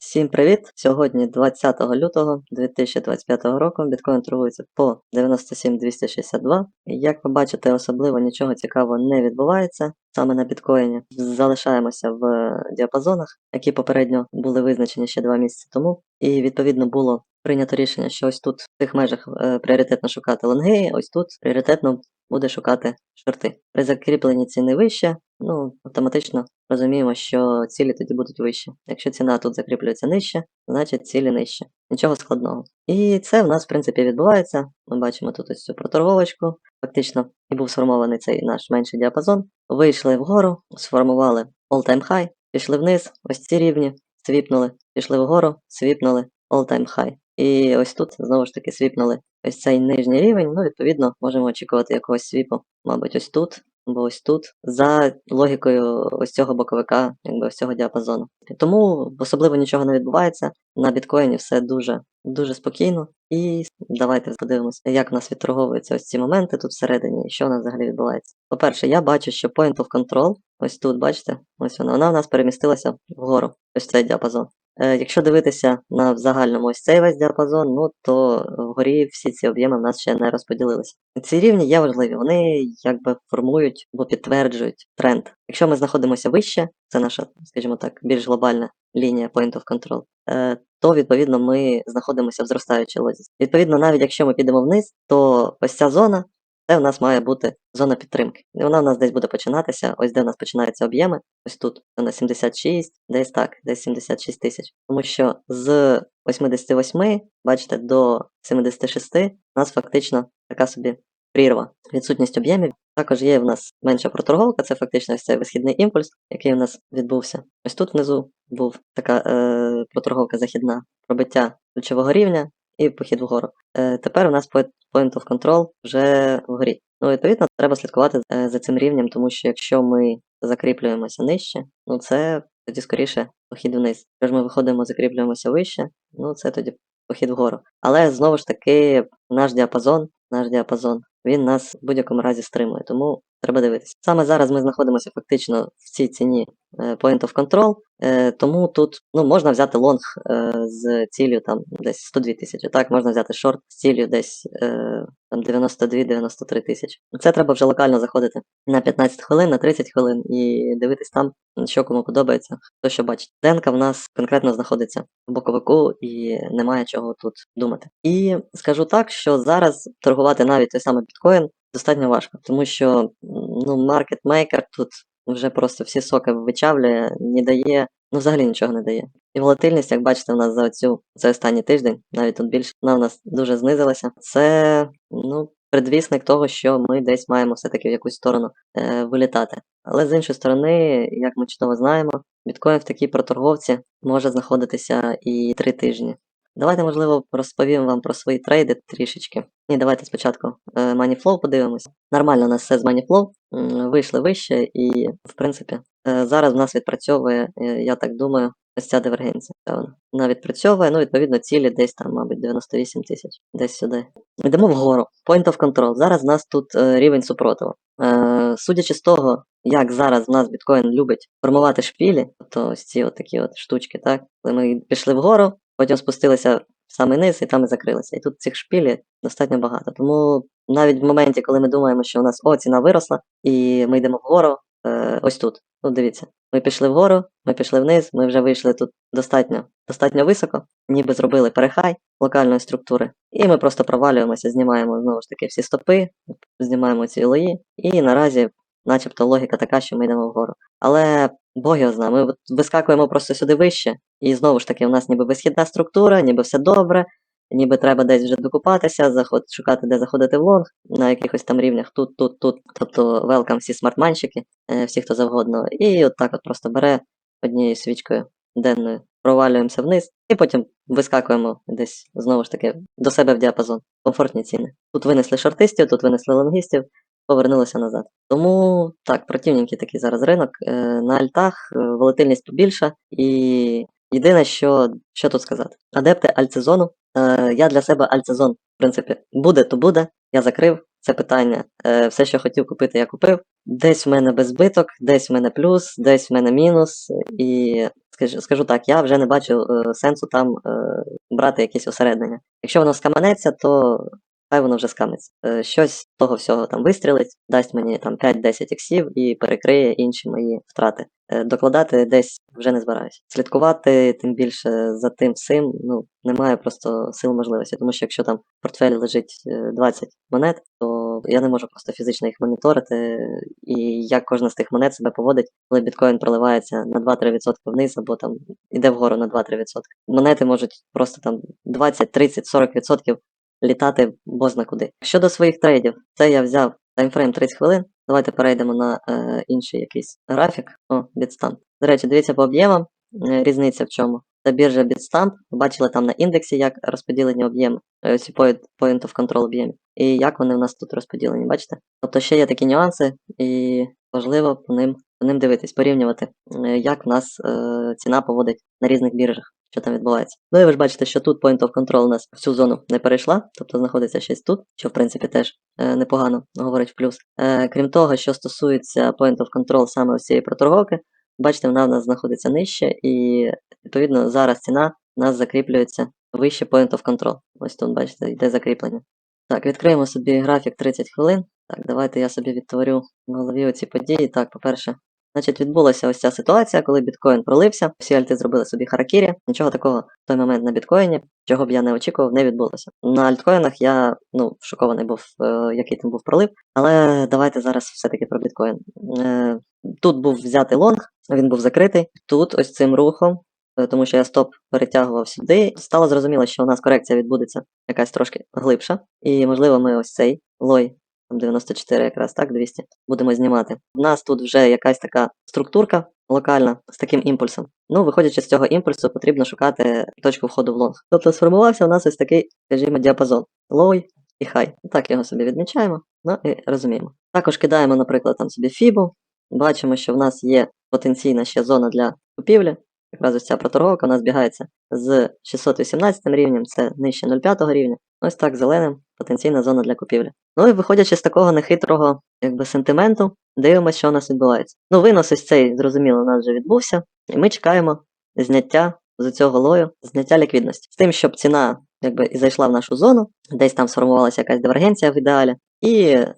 Всім привіт! Сьогодні 20 лютого 2025 року біткоін торгується по 97262. І Як ви бачите, особливо нічого цікавого не відбувається саме на біткоїні. Залишаємося в діапазонах, які попередньо були визначені ще два місяці тому. І відповідно було прийнято рішення, що ось тут в цих межах е, пріоритетно шукати лонги, ось тут пріоритетно буде шукати шорти. При закріпленні ціни вище, ну автоматично розуміємо, що цілі тоді будуть вищі. Якщо ціна тут закріплюється нижче, значить цілі нижче. Нічого складного. І це в нас, в принципі, відбувається. Ми бачимо тут ось цю проторговочку. Фактично, і був сформований цей наш менший діапазон. Вийшли вгору, сформували all-time high, пішли вниз, ось ці рівні, свіпнули, пішли вгору, свіпнули all-time high. І ось тут знову ж таки свіпнули ось цей нижній рівень. Ну, відповідно, можемо очікувати якогось свіпу, мабуть, ось тут або ось тут, за логікою ось цього боковика, якби ось цього діапазону. Тому особливо нічого не відбувається. На біткоїні все дуже дуже спокійно. І давайте подивимося, як в нас відторговуються ось ці моменти тут всередині, і що в нас взагалі відбувається. По-перше, я бачу, що point of control, ось тут, бачите, ось вона, вона в нас перемістилася вгору, ось цей діапазон. Е, Якщо дивитися на в загальному ось цей весь діапазон, ну то вгорі всі ці об'єми в нас ще не розподілилися. Ці рівні є важливі, вони якби формують або підтверджують тренд. Якщо ми знаходимося вище, це наша, скажімо так, більш глобальна лінія point of control, е, то відповідно ми знаходимося в зростаючій лозі. Відповідно, навіть якщо ми підемо вниз, то ось ця зона. Це в нас має бути зона підтримки. І вона в нас десь буде починатися, ось де в нас починаються об'єми, ось тут на 76, десь так, десь 76 тисяч. Тому що з 88, бачите, до 76 у нас фактично така собі прірва. Відсутність об'ємів. Також є в нас менша проторговка, це фактично ось цей висхідний імпульс, який у нас відбувся. Ось тут внизу був така е, проторговка західна, пробиття ключового рівня і похід вгору. Е, тепер у нас point of control вже вгорі. Ну, відповідно, треба слідкувати е, за цим рівнем, тому що якщо ми закріплюємося нижче, ну це тоді скоріше похід вниз. Якщо ж ми виходимо, закріплюємося вище, ну це тоді похід вгору. Але знову ж таки, наш діапазон, наш діапазон, він нас в будь-якому разі стримує, тому треба дивитися. Саме зараз ми знаходимося фактично в цій ціні е, point of control, е, тому тут ну, можна взяти лонг е, з ціллю там десь 102 тисячі, так, можна взяти шорт з ціллю десь там 92-93 тисячі. Це треба вже локально заходити на 15 хвилин, на 30 хвилин і дивитись там, що кому подобається, хто що бачить. Денка в нас конкретно знаходиться в боковику і немає чого тут думати. І скажу так, що зараз торгувати навіть той самий біткоін достатньо важко, тому що ну, маркетмейкер тут вже просто всі соки вичавлює, не дає, ну взагалі нічого не дає. І волатильність, як бачите, у нас за цю за останній тиждень, навіть тут більше, вона у нас дуже знизилася. Це ну, предвісник того, що ми десь маємо все-таки в якусь сторону е, вилітати. Але з іншої сторони, як ми чудово знаємо, біткоін в такій проторговці може знаходитися і три тижні. Давайте, можливо, розповім вам про свої трейди трішечки. Ні, давайте спочатку е, Moneyflow подивимося. Нормально у нас все з Moneyflow, вийшли вище, і, в принципі, е, зараз в нас відпрацьовує, е, я так думаю, ось ця дивергенція. Вона відпрацьовує, ну, відповідно, цілі десь там, мабуть, 98 тисяч, десь сюди. Йдемо вгору. Point of control. Зараз в нас тут рівень супротиву. Судячи з того, як зараз в нас біткоін любить формувати шпілі, тобто ось ці от такі от штучки, так? Коли ми пішли вгору, Потім спустилися в самий низ і там і закрилися. І тут цих шпілі достатньо багато. Тому навіть в моменті, коли ми думаємо, що у нас о, ціна виросла, і ми йдемо вгору, е, ось тут. Ну, дивіться, ми пішли вгору, ми пішли вниз, ми вже вийшли тут достатньо достатньо високо, ніби зробили перехай локальної структури. І ми просто провалюємося, знімаємо знову ж таки всі стопи, знімаємо ці лої, і наразі, начебто, логіка така, що ми йдемо вгору. Але Бог його знає, ми вискакуємо просто сюди вище, і знову ж таки, у нас ніби висхідна структура, ніби все добре, ніби треба десь вже докупатися, заход, шукати, де заходити в лонг на якихось там рівнях, тут, тут, тут. Тобто велкам всі смартманщики, е, всі, хто завгодно. І от так от просто бере однією свічкою денною, провалюємося вниз, і потім вискакуємо десь знову ж таки до себе в діапазон. Комфортні ціни. Тут винесли шортистів, тут винесли лонгістів повернулися назад. Тому так, противненький такий зараз ринок. Е, на альтах е, волатильність побільша, і єдине, що що тут сказати. Адепти альтсезону. Е, я для себе альтсезон, в принципі, буде, то буде. Я закрив це питання. Все, що хотів купити, я купив. Десь в мене безбиток, десь в мене плюс, десь в мене мінус. І скажу, скажу так, я вже не бачу сенсу там брати якісь осереднення. Якщо воно скаманеться, то хай воно вже скамиться. Е, щось того всього там вистрілить, дасть мені там 5-10 іксів і перекриє інші мої втрати. Е, докладати десь вже не збираюся. Слідкувати тим більше за тим всім, ну немає просто сил можливості, тому що якщо там в портфелі лежить е, 20 монет, то я не можу просто фізично їх моніторити, і як кожна з тих монет себе поводить, коли біткоін проливається на 2-3% вниз, або там іде вгору на 2-3%. Монети можуть просто там 20, 30, 40% літати бозна куди. Щодо своїх трейдів, це я взяв таймфрейм 30 хвилин. Давайте перейдемо на е, інший якийсь графік. О, Bitstamp. До речі, дивіться по об'ємам. Е, різниця в чому. Це біржа Bitstamp. Бачили там на індексі, як розподілені об'єми, е, ці point, point of control об'ємів. І як вони в нас тут розподілені, бачите? Тобто ще є такі нюанси, і важливо по ним, по ним дивитись, порівнювати, е, як в нас е, ціна поводить на різних біржах що там відбувається. Ну і ви ж бачите, що тут point of control у нас в цю зону не перейшла, тобто знаходиться щось тут, що в принципі теж е, непогано говорить в плюс. Е, крім того, що стосується point of control саме ось цієї проторговки, бачите, вона в нас знаходиться нижче, і відповідно зараз ціна у нас закріплюється вище point of control. Ось тут, бачите, йде закріплення. Так, відкриємо собі графік 30 хвилин. Так, давайте я собі відтворю в голові оці події. Так, по-перше, Значить, відбулася ось ця ситуація, коли біткоін пролився, всі альти зробили собі харакірі. Нічого такого в той момент на біткоїні, чого б я не очікував, не відбулося. На альткоїнах я ну, шокований був, е, який там був пролив. Але давайте зараз все-таки про біткоін. Е, тут був взятий лонг, він був закритий. Тут ось цим рухом, е, тому що я стоп перетягував сюди, стало зрозуміло, що у нас корекція відбудеться якась трошки глибша. І, можливо, ми ось цей лой там 94 якраз, так, 200, будемо знімати. У нас тут вже якась така структурка локальна з таким імпульсом. Ну, виходячи з цього імпульсу, потрібно шукати точку входу в лонг. Тобто сформувався у нас ось такий, скажімо, діапазон. Low і high. Так його собі відмічаємо, ну і розуміємо. Також кидаємо, наприклад, там собі фібу. Бачимо, що в нас є потенційна ще зона для купівлі. Якраз ось ця проторговка у нас збігається з 618 рівнем, це нижче 0,5 рівня. Ось так зеленим потенційна зона для купівлі. Ну і виходячи з такого нехитрого якби, сентименту, дивимося, що у нас відбувається. Ну, винос ось цей, зрозуміло, у нас вже відбувся, і ми чекаємо зняття з цього лою, зняття ліквідності. З тим, щоб ціна якби, і зайшла в нашу зону, десь там сформувалася якась дивергенція в ідеалі, і е,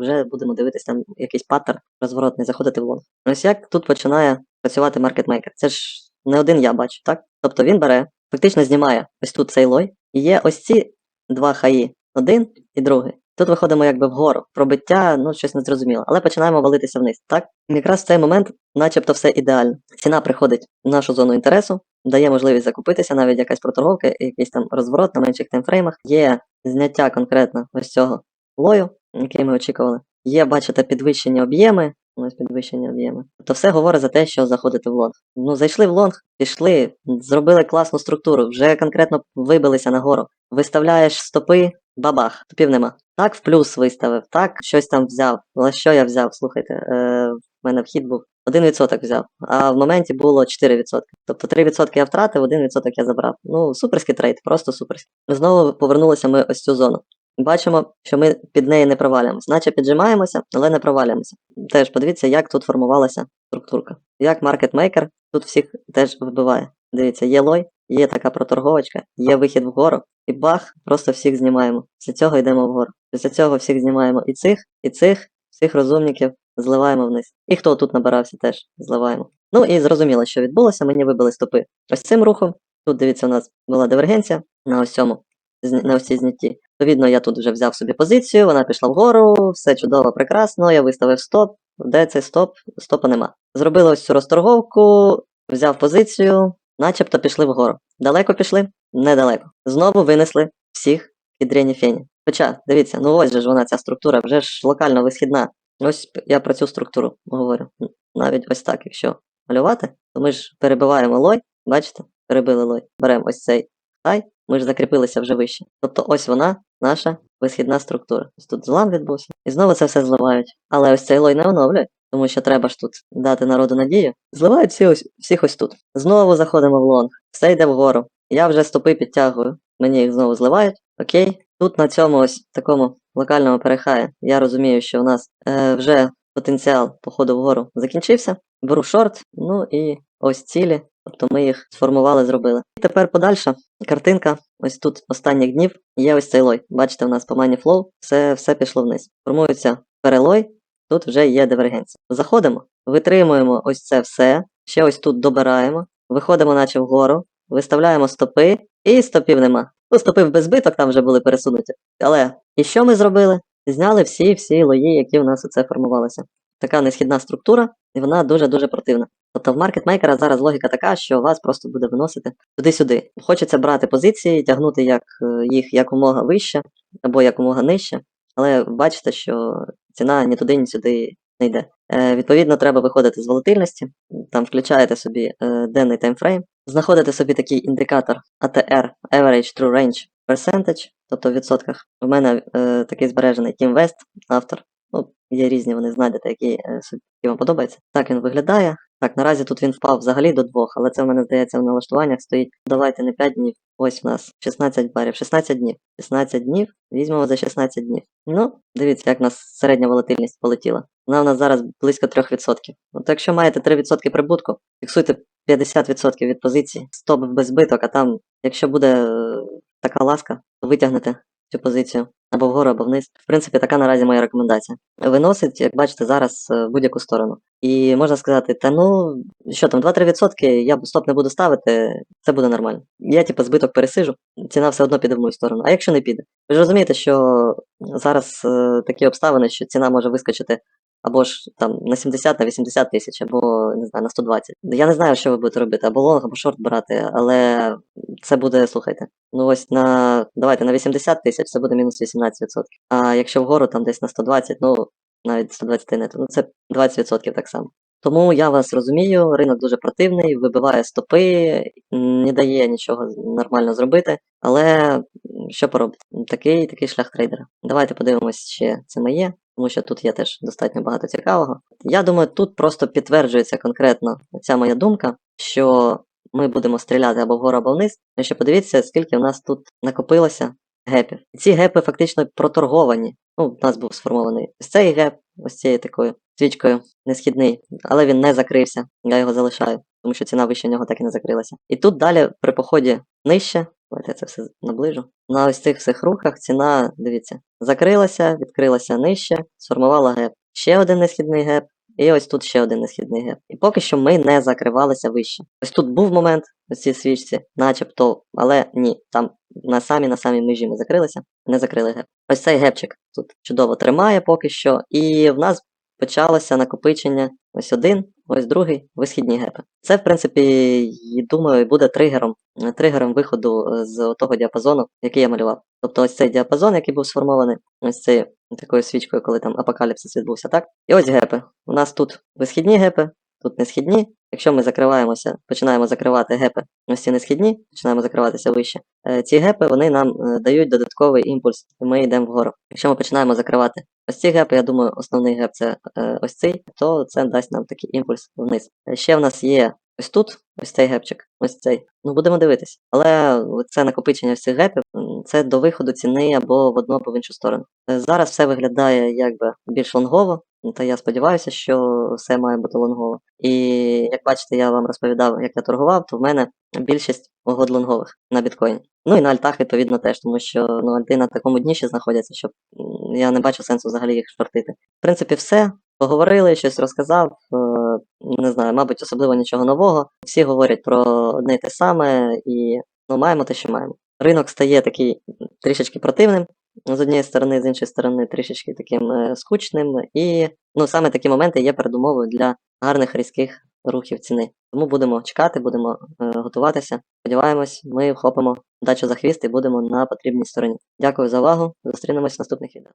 вже будемо дивитися там якийсь паттерн розворотний, заходити в лонг. Ось як тут починає працювати маркетмейкер. Це ж не один я бачу, так? Тобто він бере, фактично знімає ось тут цей лой, і є ось ці два хаї, один і другий. Тут виходимо якби вгору. Пробиття, ну щось незрозуміло, але починаємо валитися вниз. Так? Якраз в цей момент, начебто, все ідеально. Ціна приходить в нашу зону інтересу, дає можливість закупитися, навіть якась проторговка, якийсь там розворот на менших таймфреймах. Є зняття конкретно ось цього лою, який ми очікували. Є, бачите, підвищені об'єми. Ось підвищення об'єми. Тобто все говорить за те, що заходити в лонг. Ну, зайшли в лонг, пішли, зробили класну структуру, вже конкретно вибилися нагору. Виставляєш стопи, бабах, тупів нема. Так в плюс виставив, так щось там взяв. Але що я взяв? Слухайте, е, в мене вхід був 1% взяв, а в моменті було 4%. Тобто 3% я втратив, 1% я забрав. Ну, суперський трейд, просто суперський. Знову повернулися ми ось цю зону. Бачимо, що ми під неї не провалюємося. Наче піджимаємося, але не провалюємося. Теж подивіться, як тут формувалася структурка. Як маркетмейкер тут всіх теж вибиває. Дивіться, є лой, є така проторговочка, є вихід вгору, і бах, просто всіх знімаємо. Після цього йдемо вгору. Після цього всіх знімаємо і цих, і цих, всіх розумників зливаємо вниз. І хто тут набирався, теж зливаємо. Ну і зрозуміло, що відбулося, мені вибили стопи. Ось цим рухом. Тут дивіться, у нас була дивергенція на ось цьому, на ось цій знятті. Відповідно, я тут вже взяв собі позицію, вона пішла вгору, все чудово, прекрасно, я виставив стоп. Де цей стоп? Стопа нема. Зробили ось цю розторговку, взяв позицію, начебто пішли вгору. Далеко пішли? Недалеко. Знову винесли всіх Рені Фені. Хоча, дивіться, ну ось же ж вона ця структура, вже ж локально висхідна. Ось я про цю структуру говорю. Навіть ось так, якщо малювати, то ми ж перебиваємо лой, бачите? Перебили лой. Беремо ось цей хай, ми ж закріпилися вже вище. Тобто ось вона, наша висхідна структура. Ось тут злам відбувся. І знову це все зливають. Але ось цей лой не оновлюють, тому що треба ж тут дати народу надію. Зливають всі ось, всіх ось тут. Знову заходимо в лонг, все йде вгору. Я вже стопи підтягую, мені їх знову зливають. Окей. Тут на цьому ось такому локальному перехаї я розумію, що у нас е, вже потенціал походу вгору закінчився. Беру шорт, ну і ось цілі Тобто ми їх сформували, зробили. І тепер подальша картинка. Ось тут останніх днів є ось цей лой. Бачите, у нас по Money Flow все, все пішло вниз. Формується перелой, тут вже є дивергенція. Заходимо, витримуємо ось це все, ще ось тут добираємо, виходимо наче вгору, виставляємо стопи, і стопів нема. Ну, стопи в безбиток там вже були пересунуті. Але і що ми зробили? Зняли всі-всі лої, які у нас оце формувалися. Така несхідна структура, і вона дуже-дуже противна. Тобто в маркетмейкера зараз логіка така, що вас просто буде виносити туди-сюди. Хочеться брати позиції, тягнути як, е, їх якомога вище або якомога нижче, але бачите, що ціна ні туди, ні сюди не йде. Е, відповідно, треба виходити з волатильності, там включаєте собі е, денний таймфрейм, знаходите собі такий індикатор ATR Average True Range Percentage, тобто в відсотках. У мене е, такий збережений Team West, автор. Ну, є різні, вони знайдете, які, е, які вам подобаються. Так він виглядає. Так, наразі тут він впав взагалі до двох, але це в мене здається в налаштуваннях стоїть. Давайте не 5 днів. Ось у нас 16 барів, 16 днів. 16 днів, візьмемо за 16 днів. Ну, дивіться, як у нас середня волатильність полетіла. Вона у нас зараз близько 3%. От якщо маєте 3% прибутку, фіксуйте 50% від позиції, стоп без збиток, а там, якщо буде е, така ласка, то витягнете цю позицію або вгору, або вниз. В принципі, така наразі моя рекомендація. Виносить, як бачите, зараз е, в будь-яку сторону. І можна сказати, та ну, що там, 2-3% я стоп не буду ставити, це буде нормально. Я, типу, збиток пересижу, ціна все одно піде в мою сторону. А якщо не піде? Ви ж розумієте, що зараз е, такі обставини, що ціна може вискочити або ж там на 70, на 80 тисяч, або не знаю, на 120. Я не знаю, що ви будете робити, або лонг, або шорт брати, але це буде, слухайте. Ну ось на давайте на 80 тисяч це буде мінус 18%. А якщо вгору там десь на 120, ну навіть 120 не ну це 20% так само. Тому я вас розумію, ринок дуже противний, вибиває стопи, не дає нічого нормально зробити, але що поробити? Такий такий шлях трейдера. Давайте подивимось ще це моє, тому що тут є теж достатньо багато цікавого. Я думаю, тут просто підтверджується конкретно ця моя думка, що ми будемо стріляти або вгору, або вниз. Ви ще подивіться, скільки в нас тут накопилося гепів. Ці гепи фактично проторговані. Ну, у нас був сформований ось цей геп, ось цією такою свічкою несхідний, але він не закрився. Я його залишаю, тому що ціна вище нього так і не закрилася. І тут далі при поході нижче, давайте я це все наближу. На ось цих всіх рухах ціна, дивіться, закрилася, відкрилася нижче, сформувала геп. Ще один несхідний геп, і ось тут ще один несхідний геп. І поки що ми не закривалися вище. Ось тут був момент ось цій свічці, начебто, але ні, там на самій на самій межі ми закрилися, не закрили геп. Ось цей гепчик тут чудово тримає поки що, і в нас почалося накопичення ось один, ось другий, висхідні гепи. Це, в принципі, думаю, буде тригером, тригером виходу е, з того діапазону, який я малював. Тобто ось цей діапазон, який був сформований, ось цією такою свічкою, коли там апокаліпсис відбувся, так? І ось гепи. У нас тут висхідні гепи, тут несхідні. Якщо ми закриваємося, починаємо закривати гепи, ось ці несхідні, починаємо закриватися вище. е, Ці гепи вони нам е, дають додатковий імпульс, і ми йдемо вгору. Якщо ми починаємо закривати ось ці гепи, я думаю, основний геп це е, ось цей, то це дасть нам такий імпульс вниз. Ще в нас є ось тут, ось цей гепчик, ось цей. Ну будемо дивитись. Але це накопичення всіх гепів, це до виходу ціни або в одну, або в іншу сторону. Зараз все виглядає якби більш лонгово, та я сподіваюся, що все має бути лонгово. І як бачите, я вам розповідав, як я торгував, то в мене більшість угод лонгових на біткоїні. Ну і на альтах, відповідно, теж, тому що ну, альти на такому дні ще знаходяться, що я не бачу сенсу взагалі їх шортити. В принципі, все. Поговорили, щось розказав. е, Не знаю, мабуть, особливо нічого нового. Всі говорять про одне й те саме, і ну, маємо те, що маємо. Ринок стає такий трішечки противним, з однієї сторони, з іншої сторони, трішечки таким е, скучним. І ну, саме такі моменти є передумовою для гарних різких рухів ціни. Тому будемо чекати, будемо е, готуватися. Сподіваємось, ми вхопимо дачу за хвіст і будемо на потрібній стороні. Дякую за увагу. Зустрінемось в наступних відео.